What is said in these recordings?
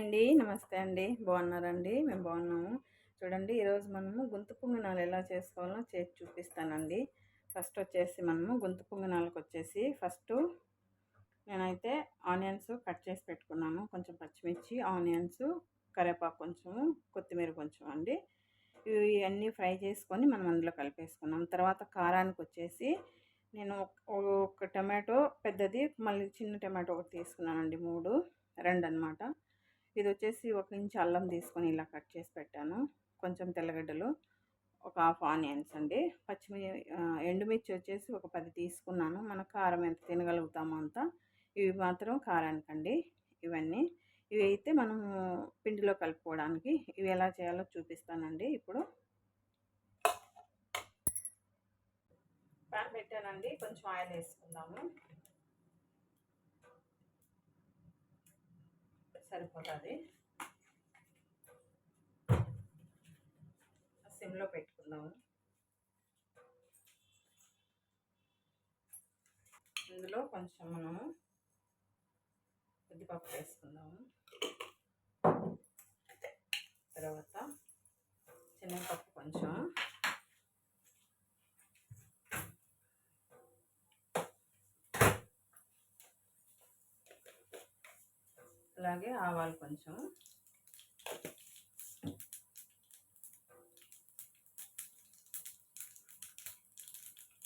అండి. నమస్తే అండి. బాగున్నారండి? మేము బాగున్నాము. చూడండి ఈరోజు మనము గుంత పుంగనాలు ఎలా చేసుకోవాలో చేసి చూపిస్తానండి. ఫస్ట్ వచ్చేసి మనము గుంత పుంగనాలకు వచ్చేసి ఫస్ట్ నేనైతే ఆనియన్స్ కట్ చేసి పెట్టుకున్నాను. కొంచెం పచ్చిమిర్చి ఆనియన్స్ కరివేపాకు కొంచెము కొత్తిమీర కొంచెం అండి. ఇవి అన్నీ ఫ్రై చేసుకొని మనం అందులో కలిపేసుకున్నాం. తర్వాత కారానికి వచ్చేసి నేను ఒక టమాటో పెద్దది మళ్ళీ చిన్న టమాటో ఒకటి తీసుకున్నానండి. మూడు రెండు అనమాట ఇది వచ్చేసి ఒక ఇంచ్ అల్లం తీసుకొని ఇలా కట్ చేసి పెట్టాను. కొంచెం తెల్లగడ్డలు ఒక హాఫ్ ఆనియన్స్ అండి. పచ్చిమి ఎండుమిర్చి వచ్చేసి ఒక పది తీసుకున్నాను. మన కారం ఎంత తినగలుగుతామో అంత. ఇవి మాత్రం కారానికండి ఇవన్నీ. ఇవి అయితే మనము పిండిలో కలుపుకోవడానికి ఇవి ఎలా చేయాలో చూపిస్తానండి ఇప్పుడు. ప్యాన్ పెట్టానండి కొంచెం ఆయిల్ వేసుకుందాము. సరిపోతుంది. సిమ్లో పెట్టుకుందాము. ఇందులో కొంచెం మనము ఉద్దిపప్పు వేసుకుందాము. తర్వాత శనగపప్పు కొంచెం అలాగే ఆవాలు కొంచెం.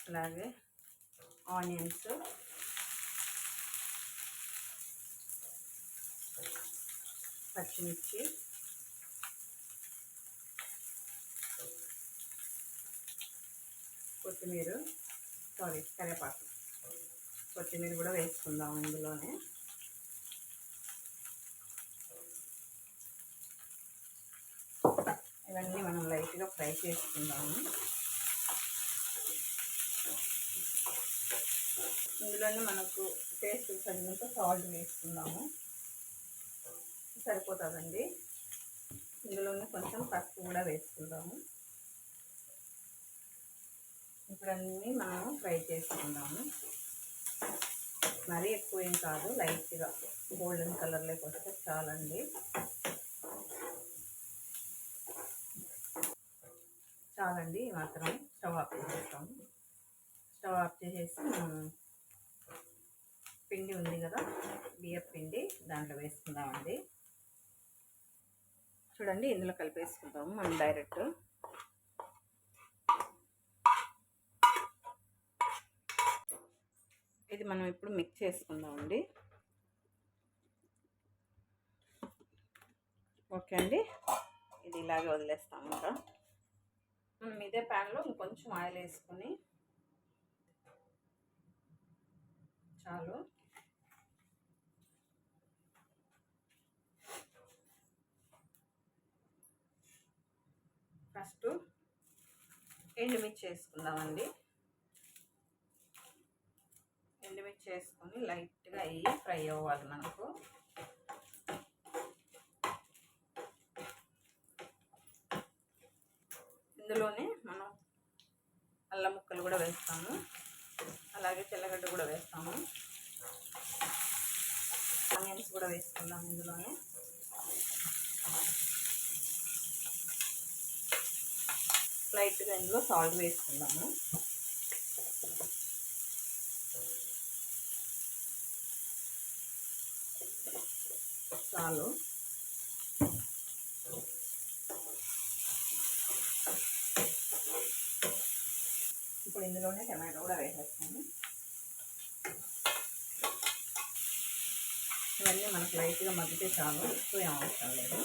అలాగే ఆనియన్స్. పచ్చిమిర్చి. కొత్తిమీర సారీ కరివేపాకు కొత్తిమీర కూడా వేసుకుందాం ఇందులోనే. ఇవన్నీ మనం లైట్గా ఫ్రై చేసుకుందాము. ఇందులోనే మనకు టేస్ట్ తగినంత సాల్ట్ వేసుకుందాము. సరిపోతుందండి. ఇందులోనే కొంచెం పసుపు కూడా వేసుకుందాము. ఇప్పుడు అన్నీ మనం ఫ్రై చేసుకుందాము. మరీ ఎక్కువ ఏం కాదు లైట్గా గోల్డెన్ కలర్లోకి వస్తే చాలండి. చాలండి మాత్రం స్టవ్ ఆఫ్ చేసేస్తాము. స్టవ్ ఆఫ్ చేసేసి పిండి ఉంది కదా బియ్యపు పిండి దాంట్లో వేసుకుందామండి. చూడండి ఇందులో కలిపేసుకుందాము మనం డైరెక్ట్. ఇది మనం ఇప్పుడు మిక్స్ చేసుకుందామండి. ఓకే అండి ఇది ఇలాగే వదిలేస్తాం ఇంకా. మనం ఇదే ప్యాన్లో ఇంకొంచెం ఆయిల్ వేసుకొని చాలు. ఫస్ట్ ఎండుమిర్చి వేసుకుందామండి. ఎండుమిర్చి వేసుకొని లైట్గా అయ్యి ఫ్రై అవ్వాలి మనకు. ఇందులోనే మనం అల్లం ముక్కలు కూడా వేస్తాము. అలాగే తెల్లగడ్డ కూడా వేస్తాము. ఆనియన్స్ కూడా వేసుకుందాం ఇందులోనే. లైట్గా ఇందులో సాల్ట్ వేసుకుందాము. చాలు ఇప్పుడు ఇందులోనే టమాటో కూడా వేసేస్తాను. ఇవన్నీ మనకు లైట్గా మగ్గితే చాలు ఎక్కువ ఏం అవసరం లేదు.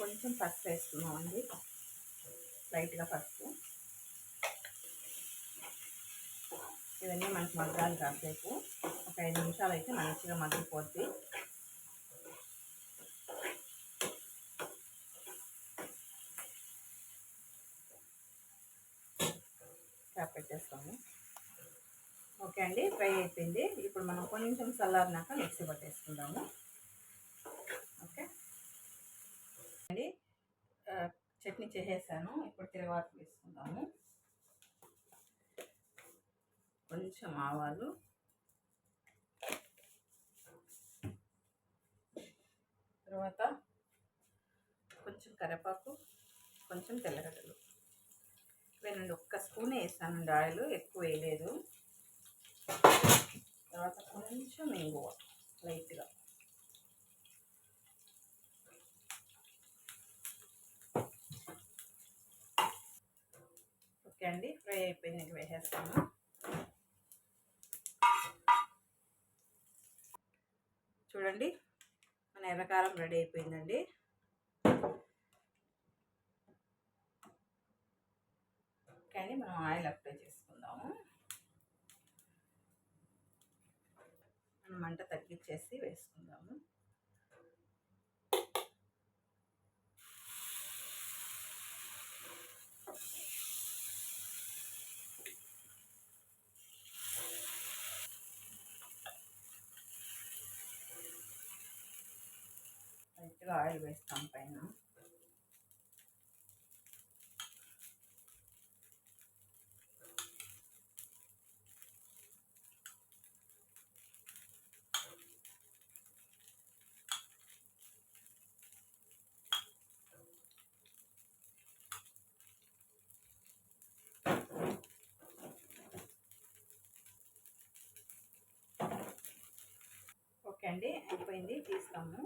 కొంచెం పసుపు వేసుకున్నామండి లైట్గా పసుపు. ఇవన్నీ మనకు మగ్గాలి కాసేపు. ఒక ఐదు నిమిషాలు అయితే మంచిగా మగ్గిపోద్ది. క్యాప్ పెట్టేస్తాము ఓకే అండి ఫ్రై అయిపోయింది. ఇప్పుడు మనం కొంచెం చల్లారినాక మిక్సీ పట్టేసుకుందాము. ఓకే. అండి చట్నీ చేసేసాను. ఇప్పుడు తిరగవాకు వేసుకుందాము కొంచెం ఆవాలు. తర్వాత కొంచెం కరివేపాకు కొంచెం తెల్లగడ్డలు. రెండు ఒక్క స్పూన్ వేస్తానండి ఆయిల్ ఎక్కువ వేయలేదు. తర్వాత కొంచెం ఇంగువ లైట్గా. ఓకే అండి ఫ్రై అయిపోయింది. వేసేస్తాము చూడండి మన ఎర్రకారం రెడీ అయిపోయిందండి. కానీ మనం ఆయిల్ అప్లై చేసుకుందాము. మనం మంట తగ్గించేసి వేసుకుందాము. లైట్గా ఆయిల్ వేస్తాం పైన. ఓకే అండి అయిపోయింది తీస్తాము.